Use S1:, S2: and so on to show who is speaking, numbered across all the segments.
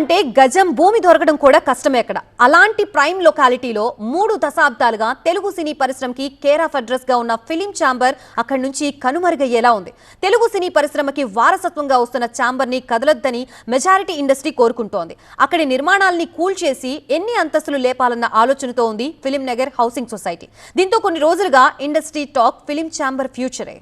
S1: అంటే గజం భూమి దొరకడం కూడా కష్టమే అక్కడ. అలాంటి ప్రైమ్ లొకాలిటీలో మూడు దశాబ్దాలుగా తెలుగు సినీ పరిశ్రమకి కేర్ ఆఫ్ అడ్రస్గా ఉన్న ఫిలిం ఛాంబర్ అక్కడి నుంచి కనుమరుగయ్యేలా ఉంది. తెలుగు సినీ పరిశ్రమకి వారసత్వంగా వస్తున్న ఛాంబర్ని కదలొద్దని మెజారిటీ ఇండస్ట్రీ కోరుకుంటోంది. అక్కడి నిర్మాణాల్ని కూల్చేసి ఎన్ని అంతస్తులు లేపాలన్న ఆలోచనతో ఉంది ఫిలిం నగర్ హౌసింగ్ సొసైటీ. దీంతో కొన్ని రోజులుగా ఇండస్ట్రీ టాక్ ఫిలిం ఛాంబర్ ఫ్యూచరే.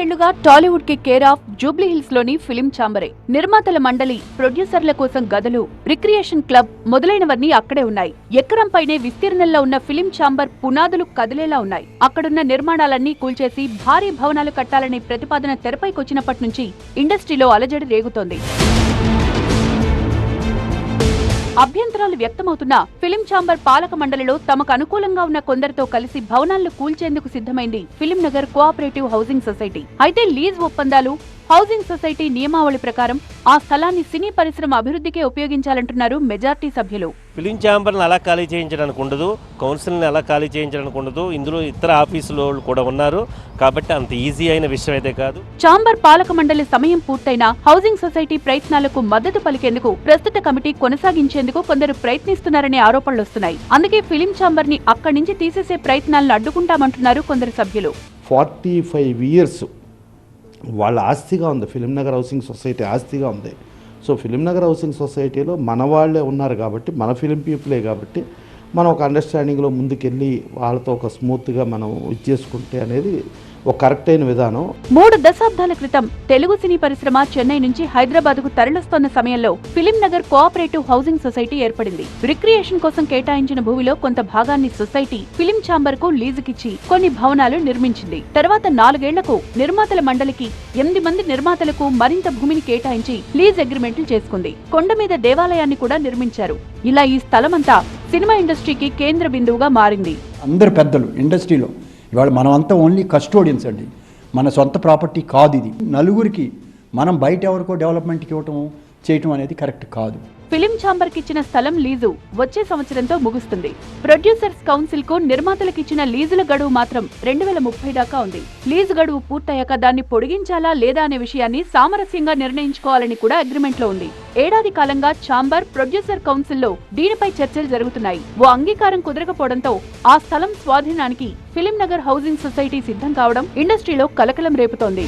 S2: ఏళ్ళుగా టాలీవుడ్కి కేర్ ఆఫ్ జూబ్లీ హిల్స్లోని ఫిలిం ఛాంబరే. నిర్మాతల మండలి ప్రొడ్యూసర్ల కోసం గదులు రిక్రియేషన్ క్లబ్ మొదలైనవన్నీ అక్కడే ఉన్నాయి. ఎకరంపైనే విస్తీర్ణంలో ఉన్న ఫిలిం ఛాంబర్ పునాదులు కదిలేలా ఉన్నాయి. అక్కడున్న నిర్మాణాలన్నీ కూల్చేసి భారీ భవనాలు కట్టాలనే ప్రతిపాదన తెరపైకొచ్చినప్పటి నుంచి ఇండస్ట్రీలో అలజడి రేగుతోంది. అభ్యంతరాలు వ్యక్తమవుతున్నా ఫిలిం ఛాంబర్ పాలక మండలిలో తమకు అనుకూలంగా ఉన్న కొందరితో కలిసి భవనాలను కూల్చేందుకు సిద్ధమైంది film Nagar cooperative housing society. అయితే లీజ్ ఒప్పందాలు హౌసింగ్ సొసైటీ నియమావళి ప్రకారం ఆ స్థలాన్ని సినీ పరిశ్రమ అభివృద్ధికే ఉపయోగించాలంటున్నారు మెజార్టీ సభ్యులు.
S3: ఫిలిం ఛాంబర్ని అలా ఖాళీ చేయించడానికి ఉండదు కౌన్సిల్ని అలా ఖాళీ చేయించడానికి ఉండదు ఇందులో ఇతర ఆఫీసుల కూడా ఉన్నారు. కాబట్టి అంత ఈజీ అయిన విషయం అయితే కాదు.
S2: చాంబర్ పాలక మండలి సమయం పూర్తయినా హౌసింగ్ సొసైటీ ప్రయత్నాలకు మద్దతు పలికేందుకు ప్రస్తుత కమిటీ కొనసాగించేందుకు కొందరు ప్రయత్నిస్తున్నారనే ఆరోపణలు వస్తున్నాయి. అందుకే ఫిలిం ఛాంబర్ని అక్కడి నుంచి తీసేసే ప్రయత్నాలను అడ్డుకుంటామంటున్నారు కొందరు సభ్యులు.
S4: ఫార్టీ ఫైవ్ ఇయర్స్ వాళ్ళ ఆస్తిగా ఉంది. ఫిలిం నగర్ హౌసింగ్ సొసైటీ ఆస్తిగా ఉంది. సో ఫిలిం నగర్ హౌసింగ్ సొసైటీలో మన వాళ్ళే ఉన్నారు కాబట్టి మన ఫిలిం పీపులే కాబట్టి మనం ఒక అండర్స్టాండింగ్లో ముందుకెళ్ళి వాళ్ళతో ఒక స్మూత్గా మనం ఇచ్చేసుకుంటే అనేది ఒక కరెక్ట్ అయిన విధానం.
S2: మూడు దశాబ్దాల క్రితం తెలుగు సినీ పరిశ్రమ చెన్నై నుంచి హైదరాబాద్కు తరలిస్తోన్న సమయంలో film Nagar cooperative housing society ఏర్పడింది. రిక్రియేషన్ కోసం కేటాయించిన భూమిలో కొంత భాగాన్ని సొసైటీ ఫిలిం ఛాంబర్కు లీజుకిచ్చి కొన్ని భవనాలు నిర్మించింది. తర్వాత నాలుగేళ్ళకు నిర్మాతల మండలికి ఎనిమిది మంది నిర్మాతలకు మరింత భూమిని కేటాయించి లీజ్ అగ్రిమెంట్లు చేసుకుంది. కొండ మీద దేవాలయాన్ని కూడా నిర్మించారు. ఇలా ఈ స్థలమంతా సినిమా ఇండస్ట్రీకి కేంద్ర బిందువుగా మారింది.
S5: అందరు పెద్దలు ఇండస్ట్రీలో ఇవాళ మనమంతా ఓన్లీ కస్టోడియన్స్ అండి. మన సొంత ప్రాపర్టీ కాదు ఇది. నలుగురికి మనం బయట ఎవరికో డెవలప్మెంట్కి ఇవ్వటం చేయటం అనేది కరెక్ట్ కాదు.
S2: ఫిలిం ఛాంబర్ కిచ్చిన స్థలం లీజు వచ్చే సంవత్సరంతో ముగుస్తుంది. ప్రొడ్యూసర్స్ కౌన్సిల్కు నిర్మాతలకిచ్చిన లీజుల గడువు మాత్రం రెండు వేల ముప్పై దాకా ఉంది. లీజు గడువు పూర్తయ్యాక దాన్ని పొడిగించాలా లేదా అనే విషయాన్ని సామరస్యంగా నిర్ణయించుకోవాలని కూడా అగ్రిమెంట్లో ఉంది. ఏడాది కాలంగా ఛాంబర్ ప్రొడ్యూసర్ కౌన్సిల్లో దీనిపై చర్చలు జరుగుతున్నాయి. ఓ అంగీకారం కుదరకపోవడంతో ఆ స్థలం స్వాధీనానికి ఫిలిం నగర్ హౌసింగ్ సొసైటీ సిద్ధం కావడం ఇండస్ట్రీలో కలకలం రేపుతోంది.